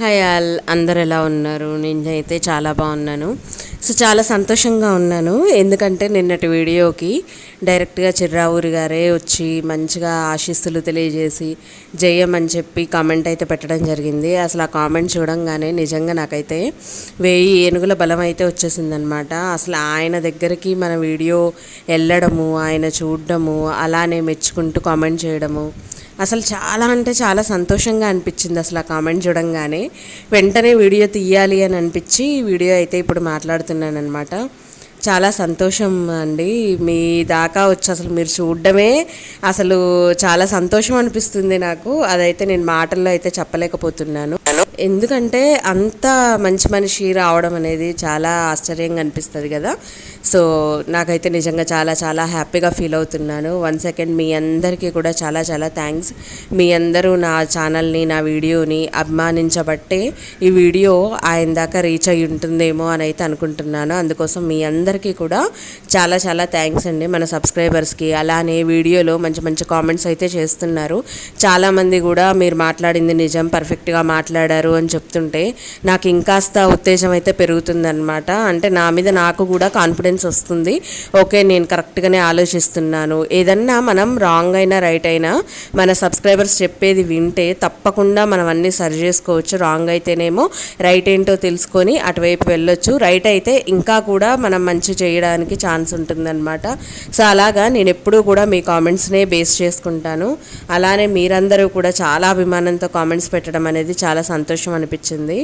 Hi all అందరు ఎలా ఉన్నారు? నేనైతే చాలా బాగున్నాను. సో చాలా సంతోషంగా ఉన్నాను. ఎందుకంటే నిన్నటి వీడియోకి డైరెక్ట్గా చిర్రావూరి గారే వచ్చి మంచిగా ఆశీస్సులు తెలియజేసి జయమని చెప్పి కామెంట్ అయితే పెట్టడం జరిగింది. అసలు ఆ కామెంట్ చూడంగానే నిజంగా నాకైతే వెయ్యి ఏనుగుల బలం అయితే వచ్చేసిందనమాట అసలు ఆయన దగ్గరికి మన వీడియో వెళ్ళడము ఆయన చూడడము అలానే మెచ్చుకుంటూ కామెంట్ చేయడము అసలు చాలా అంటే చాలా సంతోషంగా అనిపించింది అసలు ఆ కామెంట్ చూడంగానే. వెంటనే వీడియో తీయాలి అని అనిపించి వీడియో అయితే ఇప్పుడు మాట్లాడుతున్నాను అనమాట చాలా సంతోషం అండి. మీ దాకా వచ్చి అసలు మీరు చూడడమే అసలు చాలా సంతోషం అనిపిస్తుంది నాకు. అదైతే నేను మాటల్లో అయితే చెప్పలేకపోతున్నాను. ఎందుకంటే అంత మంచి మనిషి రావడం అనేది చాలా ఆశ్చర్యంగా అనిపిస్తుంది కదా. సో నాకైతే నిజంగా చాలా చాలా హ్యాపీగా ఫీల్ అవుతున్నాను. వన్ సెకండ్ మీ అందరికీ కూడా చాలా చాలా థ్యాంక్స్. మీ అందరూ నా ఛానల్ని నా వీడియోని అభిమానించబట్టే ఈ వీడియో ఆయన దాకా రీచ్ అయి ఉంటుందేమో అని అయితే అనుకుంటున్నాను. అందుకోసం మీ అందరికీ కూడా చాలా చాలా థ్యాంక్స్ అండి మన సబ్స్క్రైబర్స్కి అలానే వీడియోలో మంచి మంచి కామెంట్స్ అయితే చేస్తున్నారు. చాలామంది కూడా మీరు మాట్లాడింది నిజం పర్ఫెక్ట్గా మాట్లాడారు అని చెప్తుంటే నాకు ఇంకాస్త ఉత్తేజం అయితే పెరుగుతుందనమాట అంటే నా మీద నాకు కూడా కాన్ఫిడెన్స్ వస్తుంది. ఓకే నేను కరెక్ట్గానే ఆలోచిస్తున్నాను. ఏదన్నా మనం రాంగ్ అయినా రైట్ అయినా మన సబ్స్క్రైబర్స్ చెప్పేది వింటే తప్పకుండా మనం అన్నీ సరి చేసుకోవచ్చు. రాంగ్ అయితేనేమో రైట్ ఏంటో తెలుసుకొని అటువైపు వెళ్ళొచ్చు. రైట్ అయితే ఇంకా కూడా మనం మంచి చేయడానికి ఛాన్స్ ఉంటుందన్నమాట. సో అలాగా నేను ఎప్పుడూ కూడా మీ కామెంట్స్నే బేస్ చేసుకుంటాను. అలానే మీరందరూ కూడా చాలా అభిమానంతో కామెంట్స్ పెట్టడం అనేది చాలా సంతోషం అనిపించింది.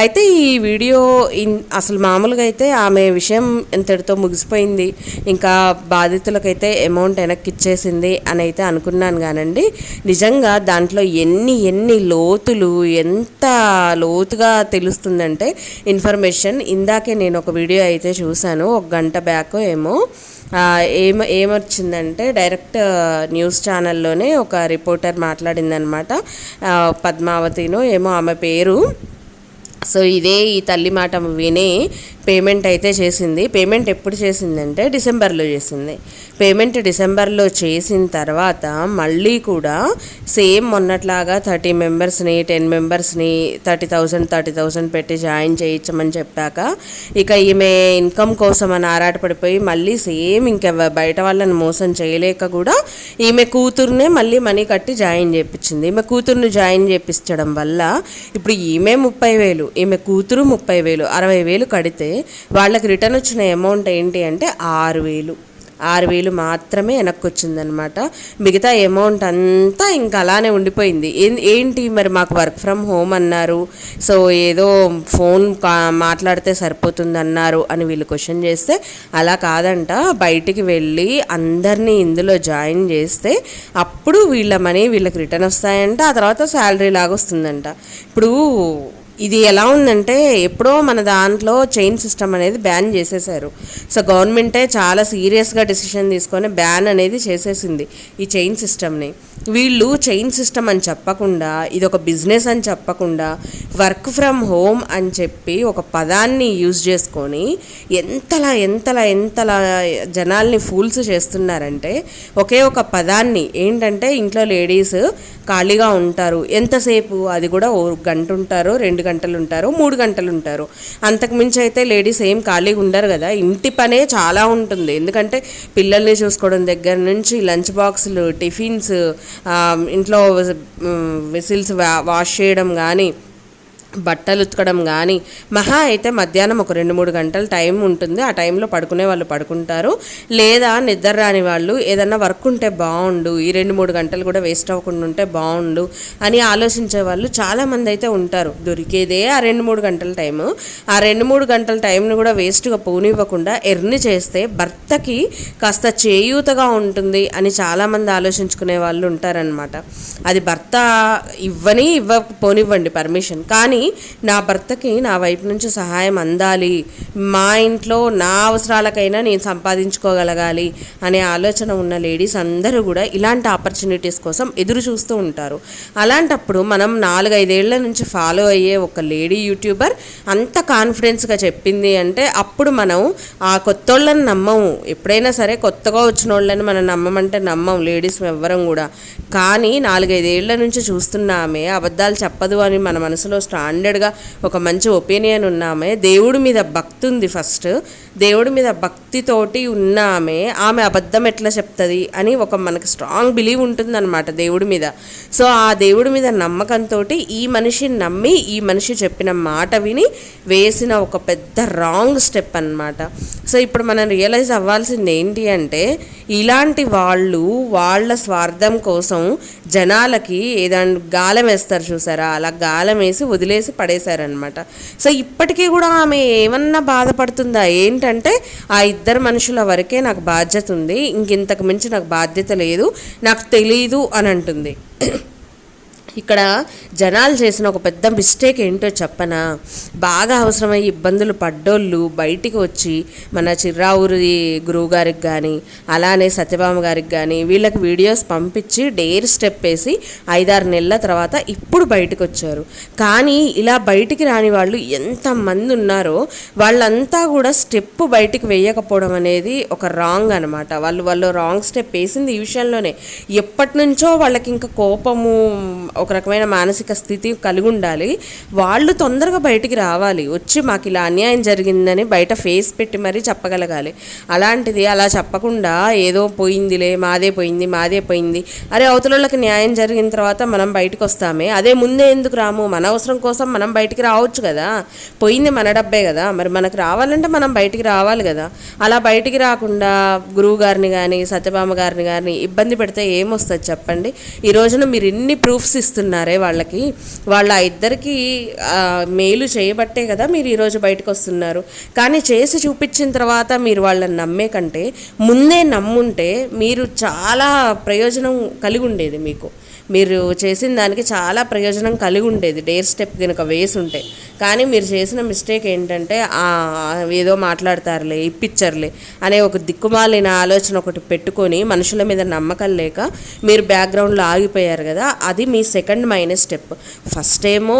అయితే ఈ వీడియో ఇన్ అసలు మామూలుగా అయితే ఆమె విషయం ఇంతటితో ముగిసిపోయింది. ఇంకా బాధితులకైతే అమౌంట్ వెనక్కి ఇచ్చేసింది అని అయితే అనుకున్నాను కానండి. నిజంగా దాంట్లో ఎన్ని ఎన్ని లోతులు ఎంత లోతుగా తెలుస్తుందంటే ఇన్ఫర్మేషన్. ఇందాకే నేను ఒక వీడియో అయితే చూశాను. ఒక గంట బ్యాక్ ఏమో. ఏమ ఏమొచ్చిందంటే డైరెక్ట్ న్యూస్ ఛానల్లోనే ఒక రిపోర్టర్ మాట్లాడిందనమాట. పద్మావతిను ఏమో ఆమె పేరు. సో ఇదే ఈ తల్లి మాట విని పేమెంట్ అయితే చేసింది. పేమెంట్ ఎప్పుడు చేసిందంటే డిసెంబర్లో చేసింది. పేమెంట్ డిసెంబర్లో చేసిన తర్వాత మళ్ళీ కూడా సేమ్ మొన్నట్లాగా థర్టీ మెంబర్స్ని టెన్ మెంబర్స్ని థర్టీ థౌజండ్ థర్టీ థౌజండ్ పెట్టి జాయిన్ చేయించమని చెప్పాక ఇక ఈమె ఇన్కమ్ కోసం అని ఆరాటపడిపోయి మళ్ళీ సేమ్ ఇంకెవ బయట వాళ్ళని మోసం చేయలేక కూడా ఈమె కూతురునే మళ్ళీ మనీ కట్టి జాయిన్ చేయించింది ఈమె కూతురుని జాయిన్ చేయించడం వల్ల ఇప్పుడు ఈమె ముప్పై వేలు ఈమె కూతురు ముప్పై వేలు అరవై వేలు కడితే వాళ్ళకి రిటర్న్ వచ్చిన అమౌంట్ ఏంటి అంటే ఆరు వేలు. ఆరు వేలు మాత్రమే వెనక్కి వచ్చిందనమాట మిగతా అమౌంట్ అంతా ఇంకా అలానే ఉండిపోయింది. ఏంటి మరి మాకు వర్క్ ఫ్రమ్ హోమ్ అన్నారు. సో ఏదో ఫోన్ కా- మాట్లాడితే సరిపోతుంది అన్నారు అని వీళ్ళు క్వశ్చన్ చేస్తే అలా కాదంట. బయటికి వెళ్ళి అందరినీ ఇందులో జాయిన్ చేస్తే అప్పుడు వీళ్ళ మనీ వీళ్ళకి రిటర్న్ వస్తాయంట. ఆ తర్వాత శాలరీ లాగా వస్తుందంట ఇప్పుడు ఇది ఎలా ఉందంటే ఎప్పుడో మన దాంట్లో చైన్ సిస్టమ్ అనేది బ్యాన్ చేసేసారు. సో గవర్నమెంటే చాలా సీరియస్గా డిసిషన్ తీసుకొని బ్యాన్ అనేది చేసేసింది ఈ చైన్ సిస్టమ్ని వీళ్ళు చైన్ సిస్టమ్ అని చెప్పకుండా ఇది ఒక బిజినెస్ అని చెప్పకుండా వర్క్ ఫ్రమ్ హోమ్ అని చెప్పి ఒక పదాన్ని యూజ్ చేసుకొని ఎంతలా ఎంతలా ఎంతలా జనాల్ని ఫూల్స్ చేస్తున్నారంటే ఒకే ఒక పదాన్ని ఏంటంటే ఇంట్లో లేడీస్ ఖాళీగా ఉంటారు. ఎంతసేపు? అది కూడా ఓ గంట ఉంటారు రెండు గంటలు ఉంటారు మూడు గంటలు ఉంటారు అంతకుమించి అయితే లేడీస్ ఏం ఖాళీగా ఉండరు కదా. ఇంటి పనే చాలా ఉంటుంది. ఎందుకంటే పిల్లల్ని చూసుకోవడం దగ్గర నుంచి లంచ్ బాక్సులు టిఫిన్స్ ఇంట్లో విసిల్స్ వాష్ చేయడం కానీ బట్టలు ఉతకడం కానీ మహా అయితే మధ్యాహ్నం ఒక రెండు మూడు గంటల టైం ఉంటుంది. ఆ టైంలో పడుకునే వాళ్ళు పడుకుంటారు. లేదా నిద్ర రాని వాళ్ళు ఏదన్నా వర్క్ ఉంటే బాగుండు ఈ రెండు మూడు గంటలు కూడా వేస్ట్ అవ్వకుండా ఉంటే బాగుండు అని ఆలోచించే వాళ్ళు చాలామంది అయితే ఉంటారు. దొరికేదే ఆ రెండు మూడు గంటల టైము. ఆ రెండు మూడు గంటల టైంను కూడా వేస్ట్గా పోనివ్వకుండా ఎర్ని చేస్తే భర్తకి కాస్త చేయూతగా ఉంటుంది అని చాలామంది ఆలోచించుకునే వాళ్ళు ఉంటారనమాట అది భర్త ఇవ్వని ఇవ్వ పోనివ్వండి పర్మిషన్. కానీ నా భర్తకి నా వైపు నుంచి సహాయం అందాలి. మా ఇంట్లో నా అవసరాలకైనా నేను సంపాదించుకోగలగాలి అనే ఆలోచన ఉన్న లేడీస్ అందరూ కూడా ఇలాంటి ఆపర్చునిటీస్ కోసం ఎదురు చూస్తూ ఉంటారు. అలాంటప్పుడు మనం నాలుగైదేళ్ళ నుంచి ఫాలో అయ్యే ఒక లేడీ యూట్యూబర్ అంత కాన్ఫిడెన్స్గా చెప్పింది అంటే అప్పుడు మనం ఆ కొత్తోళ్ళని నమ్మము. ఎప్పుడైనా సరే కొత్తగా వచ్చిన వాళ్ళని మనం నమ్మమంటే నమ్మం లేడీస్ ఎవ్వరం కూడా. కానీ నాలుగైదేళ్ళ నుంచి చూస్తున్నామే అబద్ధాలు చెప్పదు అని మన మనసులో స్టా స్టాండర్డ్గా ఒక మంచి ఒపీనియన్ ఉన్నామే. దేవుడి మీద భక్తి ఉంది ఫస్ట్ దేవుడి మీద భక్తితోటి ఉన్నామే. ఆమె అబద్ధం ఎట్లా చెప్తుంది అని ఒక మనకు స్ట్రాంగ్ బిలీవ్ ఉంటుందన్నమాట దేవుడి మీద. సో ఆ దేవుడి మీద నమ్మకంతో ఈ మనిషిని నమ్మి ఈ మనిషి చెప్పిన మాట విని వేసిన ఒక పెద్ద రాంగ్ స్టెప్ అన్నమాట. సో ఇప్పుడు మనం రియలైజ్ అవ్వాల్సింది ఏంటి అంటే ఇలాంటి వాళ్ళు వాళ్ళ స్వార్థం కోసం జనాలకి ఏదైనా గాలం వేస్తారు చూసారా? అలా గాలం వేసి వదిలే వదిలేసి పడేశారనమాట సో ఇప్పటికీ కూడా ఆమె ఏమన్నా బాధపడుతుందా? ఏంటంటే ఆ ఇద్దరు మనుషుల వరకే నాకు బాధ్యత ఉంది. ఇంకింతకు మించి నాకు బాధ్యత లేదు. నాకు తెలీదు అని అంటుంది ఇక్కడ జనాలు చేసిన ఒక పెద్ద మిస్టేక్ ఏంటో చెప్పనా? బాగా అవసరమై ఇబ్బందులు పడ్డోళ్ళు బయటికి వచ్చి మన చిర్రావురి గురువు గారికి కానీ అలానే సత్యభామ గారికి కానీ వీళ్ళకి వీడియోస్ పంపించి డేర్ స్టెప్ వేసి ఐదారు నెలల తర్వాత ఇప్పుడు బయటకు వచ్చారు. కానీ ఇలా బయటికి రాని వాళ్ళు ఎంతమంది ఉన్నారో వాళ్ళంతా కూడా స్టెప్ బయటికి వేయకపోవడం అనేది ఒక రాంగ్ అనమాట వాళ్ళు వాళ్ళు రాంగ్ స్టెప్ వేసింది ఈ విషయంలోనే. ఎప్పటి నుంచో వాళ్ళకి ఇంకా కోపము ఒక రకమైన మానసిక స్థితి కలిగి ఉండాలి. వాళ్ళు తొందరగా బయటికి రావాలి. వచ్చి మాకు ఇలా అన్యాయం జరిగిందని బయట ఫేస్ పెట్టి మరీ చెప్పగలగాలి. అలాంటిది అలా చెప్పకుండా ఏదో పోయిందిలే మాదే పోయింది మాదే పోయింది. అరే అవతలకి న్యాయం జరిగిన తర్వాత మనం బయటకు వస్తామే. అదే ముందే ఎందుకు రాము? మన అవసరం కోసం మనం బయటికి రావచ్చు కదా. పోయింది మన డబ్బే కదా. మరి మనకు రావాలంటే మనం బయటికి రావాలి కదా. అలా బయటికి రాకుండా గురువు గారిని కానీ సత్యభామ గారిని కానీ ఇబ్బంది పెడితే ఏమొస్తుంది చెప్పండి? ఈ రోజున మీరు ఇన్ని ప్రూఫ్స్ ఇస్తున్నారే వాళ్ళకి. వాళ్ళ ఇద్దరికి మేలు చేయబట్టే కదా మీరు ఈరోజు బయటకు వస్తున్నారు కానీ చేసి చూపించిన తర్వాత మీరు వాళ్ళని నమ్మే కంటే ముందే నమ్ముంటే మీరు చాలా ప్రయోజనం కలిగి ఉండేది మీకు. మీరు చేసిన దానికి చాలా ప్రయోజనం కలిగి ఉండేది. డేర్ స్టెప్ కనుక వేసి ఉంటే. కానీ మీరు చేసిన మిస్టేక్ ఏంటంటే ఏదో మాట్లాడతారులే ఇప్పించర్లే అనే ఒక దిక్కుమాలిన ఆలోచన ఒకటి పెట్టుకొని మనుషుల మీద నమ్మకం లేక మీరు బ్యాక్గ్రౌండ్లో ఆగిపోయారు కదా అది మీ సెకండ్ మైనస్ స్టెప్. ఫస్ట్ ఏమో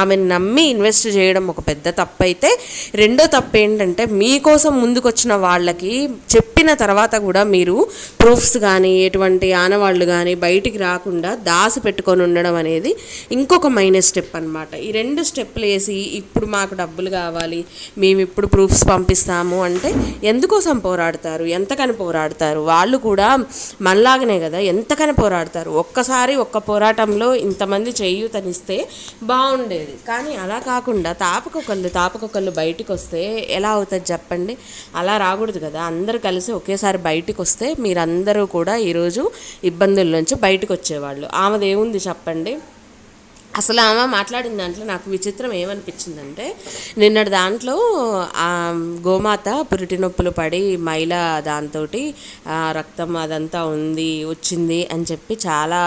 ఆమెను నమ్మి ఇన్వెస్ట్ చేయడం ఒక పెద్ద తప్పు అయితే రెండో తప్పు ఏంటంటే మీకోసం ముందుకొచ్చిన వాళ్ళకి చెప్పిన తర్వాత కూడా మీరు ప్రూఫ్స్ కానీ ఎటువంటి ఆనవాళ్ళు కానీ బయటికి రా రాకుండా దాసి పెట్టుకొని ఉండడం అనేది ఇంకొక మైనస్ స్టెప్ అన్నమాట. ఈ రెండు స్టెప్లు వేసి ఇప్పుడు మాకు డబ్బులు కావాలి మేము ఇప్పుడు ప్రూఫ్స్ పంపిస్తాము అంటే ఎందుకోసం పోరాడతారు? ఎంతకని పోరాడతారు? వాళ్ళు కూడా మనలాగనే కదా ఎంతకని పోరాడతారు? ఒక్కసారి ఒక్క పోరాటంలో ఇంతమంది చేయూతనిస్తే బాగుండేది. కానీ అలా కాకుండా తాపకొకళ్ళు తాపకొకళ్ళు బయటకు వస్తే ఎలా అవుతుంది చెప్పండి? అలా రాకూడదు కదా. అందరూ కలిసి ఒకేసారి బయటకు వస్తే మీరందరూ కూడా ఈరోజు ఇబ్బందుల నుంచి బయటకు వచ్చేవాళ్ళు. ఆమెది ఏముంది చెప్పండి? అసలు ఆమె మాట్లాడిన దాంట్లో నాకు విచిత్రం ఏమనిపించిందంటే నిన్నటి దాంట్లో గోమాత పురిటి నొప్పులు పడి మైల దాంతో రక్తం అదంతా ఉంది వచ్చింది అని చెప్పి చాలా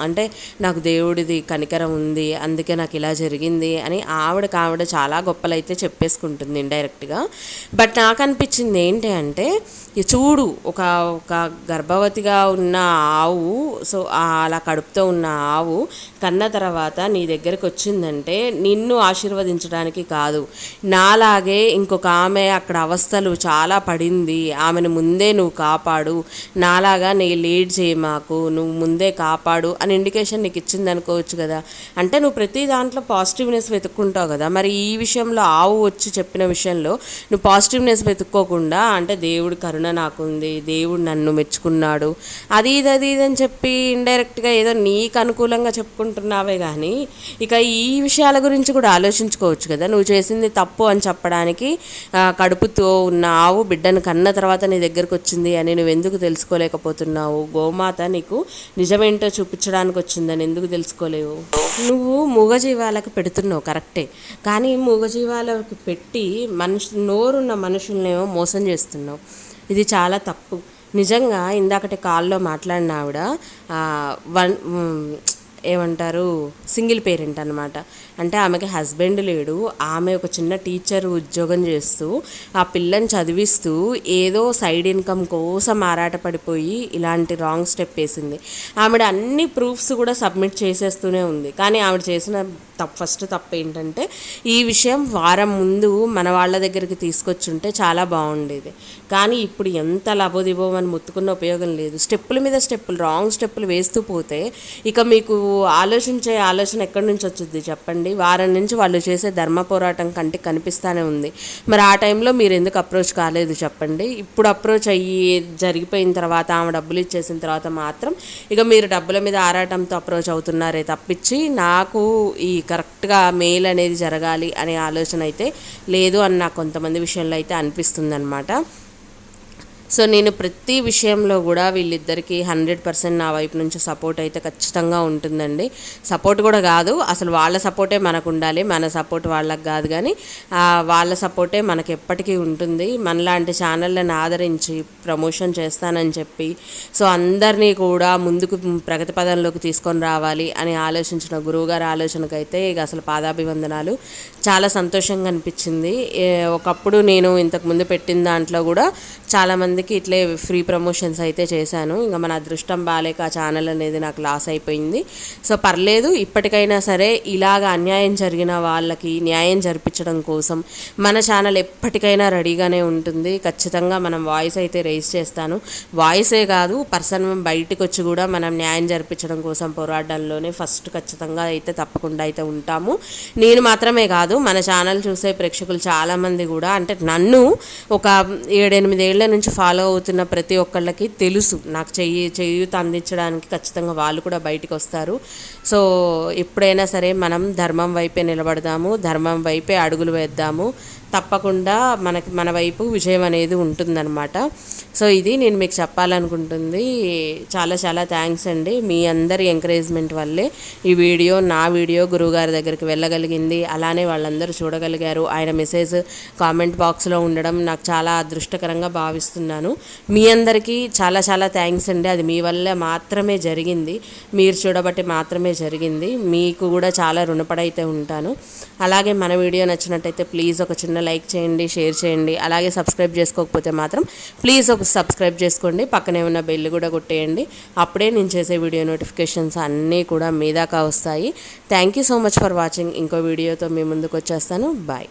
అంటే నాకు దేవుడిది కనికరం ఉంది అందుకే నాకు ఇలా జరిగింది అని ఆవిడకి ఆవిడ చాలా గొప్పలైతే చెప్పేసుకుంటుంది ఇండైరెక్ట్గా. బట్ నాకు అనిపించింది ఏంటి అంటే చూడు ఒక ఒక గర్భవతిగా ఉన్న ఆవు సో అలా కడుపుతో ఉన్న ఆవు కన్న తర్వాత నీ దగ్గరకు వచ్చిందంటే నిన్ను ఆశీర్వదించడానికి కాదు. నాలాగే ఇంకొక ఆమె అక్కడ అవస్థలు చాలా పడింది. ఆమెను ముందే నువ్వు కాపాడు. నాలాగా నీ లీడ్ చేయి మాకు. నువ్వు ముందే కాపాడు అని ఇండికేషన్ నీకు ఇచ్చింది అనుకోవచ్చు కదా. అంటే నువ్వు ప్రతి దాంట్లో పాజిటివ్నెస్ వెతుక్కుంటావు కదా. మరి ఈ విషయంలో ఆవు వచ్చి చెప్పిన విషయంలో నువ్వు పాజిటివ్నెస్ వెతుక్కోకుండా అంటే దేవుడు కరుణ నాకుంది దేవుడు నన్ను మెచ్చుకున్నాడు అది ఇది అది ఇది అని చెప్పి ఇండైరెక్ట్గా ఏదో నీకు అనుకూలంగా చెప్పుకుంటున్నావే కానీ ఇక ఈ విషయాల గురించి కూడా ఆలోచించుకోవచ్చు కదా. నువ్వు చేసింది తప్పు అని చెప్పడానికి కడుపుతో ఉన్న ఆవు బిడ్డను కన్న తర్వాత నీ దగ్గరకు వచ్చింది అని నువ్వు ఎందుకు తెలుసుకోలేకపోతున్నావు? గోమాత నీకు నిజమేంటో చూపించడానికి వచ్చిందని ఎందుకు తెలుసుకోలేవు? నువ్వు మూగజీవాలకు పెడుతున్నావు కరెక్టే. కానీ మూగజీవాలకు పెట్టి మనిషి నోరున్న మనుషులనేమో మోసం చేస్తున్నావు. ఇది చాలా తప్పు. నిజంగా ఇందాకటి కాల్లో మాట్లాడిన ఆవిడ వన్ ఏమంటారు సింగిల్ పేరెంట్ అనమాట అంటే ఆమెకి హస్బెండ్ లేడు. ఆమె ఒక చిన్న టీచర్ ఉద్యోగం చేస్తూ ఆ పిల్లని చదివిస్తూ ఏదో సైడ్ ఇన్కమ్ కోసం ఆరాటపడిపోయి ఇలాంటి రాంగ్ స్టెప్ వేసింది. ఆవిడ అన్ని ప్రూఫ్స్ కూడా సబ్మిట్ చేసేస్తూనే ఉంది. కానీ ఆవిడ చేసిన తప్పు ఫస్ట్ తప్పు ఏంటంటే ఈ విషయం వారం ముందు మన వాళ్ళ దగ్గరికి తీసుకొచ్చుంటే చాలా బాగుండేది. కానీ ఇప్పుడు ఎంత లబోదిబోమని ముత్తుకున్న ఉపయోగం లేదు. స్టెప్పుల మీద స్టెప్పులు రాంగ్ స్టెప్పులు వేస్తూ పోతే ఇక మీకు ఆలోచించే ఆలోచన ఎక్కడి నుంచి వచ్చింది చెప్పండి? వారం నుంచి వాళ్ళు చేసే ధర్మ పోరాటం కంటే కనిపిస్తానే ఉంది. మరి ఆ టైంలో మీరు ఎందుకు అప్రోచ్ కాలేదు చెప్పండి? ఇప్పుడు అప్రోచ్ అయ్యి జరిగిపోయిన తర్వాత ఆమె డబ్బులు ఇచ్చేసిన తర్వాత మాత్రం ఇక మీరు డబ్బుల మీద ఆరాటంతో అప్రోచ్ అవుతున్నారే తప్పించి నాకు ఈ కరెక్ట్గా మెయిల్ అనేది జరగాలి అనే ఆలోచన అయితే లేదు అని నాకు కొంతమంది విషయంలో అయితే అనిపిస్తుంది అనమాట సో నేను ప్రతి విషయంలో కూడా వీళ్ళిద్దరికీ హండ్రెడ్ పర్సెంట్ నా వైపు నుంచి సపోర్ట్ అయితే ఖచ్చితంగా ఉంటుందండి. సపోర్ట్ కూడా కాదు అసలు వాళ్ళ సపోర్టే మనకు ఉండాలి మన సపోర్ట్ వాళ్ళకి కాదు కానీ వాళ్ళ సపోర్టే మనకి ఎప్పటికీ ఉంటుంది. మనలాంటి ఛానళ్ళని ఆదరించి ప్రమోషన్ చేస్తానని చెప్పి సో అందరినీ కూడా ముందుకు ప్రగతి పదంలోకి తీసుకొని రావాలి అని ఆలోచించిన గురువుగారి ఆలోచనకైతే ఇక అసలు పాదాభివందనాలు. చాలా సంతోషంగా అనిపించింది. ఒకప్పుడు నేను ఇంతకు ముందు పెట్టిన దాంట్లో కూడా చాలామంది అందుకే ఇట్లే ఫ్రీ ప్రమోషన్స్ అయితే చేశాను. ఇంకా మన అదృష్టం బాగాలేక ఆ ఛానల్ అనేది నాకు లాస్ అయిపోయింది. సో పర్లేదు ఇప్పటికైనా సరే ఇలాగ అన్యాయం జరిగిన వాళ్ళకి న్యాయం జరిపించడం కోసం మన ఛానల్ ఎప్పటికైనా రెడీగానే ఉంటుంది. ఖచ్చితంగా మనం వాయిస్ అయితే రేస్ చేస్తాను. వాయిసే కాదు పర్సన్ బయటకు వచ్చి కూడా మనం న్యాయం జరిపించడం కోసం పోరాటంలోనే ఫస్ట్ ఖచ్చితంగా అయితే తప్పకుండా అయితే ఉంటాము. నేను మాత్రమే కాదు మన ఛానల్ చూసే ప్రేక్షకులు చాలామంది కూడా అంటే నన్ను ఒక ఏడెనిమిదేళ్ళ నుంచి ఫాలో అవుతున్న ప్రతి ఒక్కళ్ళకి తెలుసు. నాకు చెయ్యి చేయూత అందించడానికి ఖచ్చితంగా వాళ్ళు కూడా బయటికి వస్తారు. సో ఎప్పుడైనా సరే మనం ధర్మం వైపే నిలబడదాము ధర్మం వైపే అడుగులు వేద్దాము. తప్పకుండా మనకి మన వైపు విజయం అనేది ఉంటుందన్నమాట. సో ఇది నేను మీకు చెప్పాలనుకుంటుంది. చాలా చాలా థ్యాంక్స్ అండి. మీ అందరి ఎంకరేజ్మెంట్ వల్లే ఈ వీడియో నా వీడియో గురువుగారి దగ్గరికి వెళ్ళగలిగింది. అలానే వాళ్ళందరూ చూడగలిగారు. ఆయన మెసేజ్ కామెంట్ బాక్స్లో ఉండడం నాకు చాలా అదృష్టకరంగా భావిస్తున్నాను. మీ అందరికీ చాలా చాలా థ్యాంక్స్ అండి. అది మీ వల్ల మాత్రమే జరిగింది. మీరు చూడబట్టి మాత్రమే జరిగింది. మీకు కూడా చాలా రుణపడైతే ఉంటాను. అలాగే మన వీడియో నచ్చినట్టయితే ప్లీజ్ ఒక చిన్న లైక్ చేయండి షేర్ చేయండి. అలాగే సబ్స్క్రైబ్ చేసుకోకపోతే మాత్రం ప్లీజ్ ఒక సబ్స్క్రైబ్ చేసుకోండి. పక్కనే ఉన్న బెల్ కూడా కొట్టేయండి. అప్పుడే నేను చేసే వీడియో నోటిఫికేషన్స్ అన్నీ కూడా మీ దాకా వస్తాయి. Thank you so much for watching ఇంకో వీడియోతో మీ ముందుకు వచ్చేస్తాను. బాయ్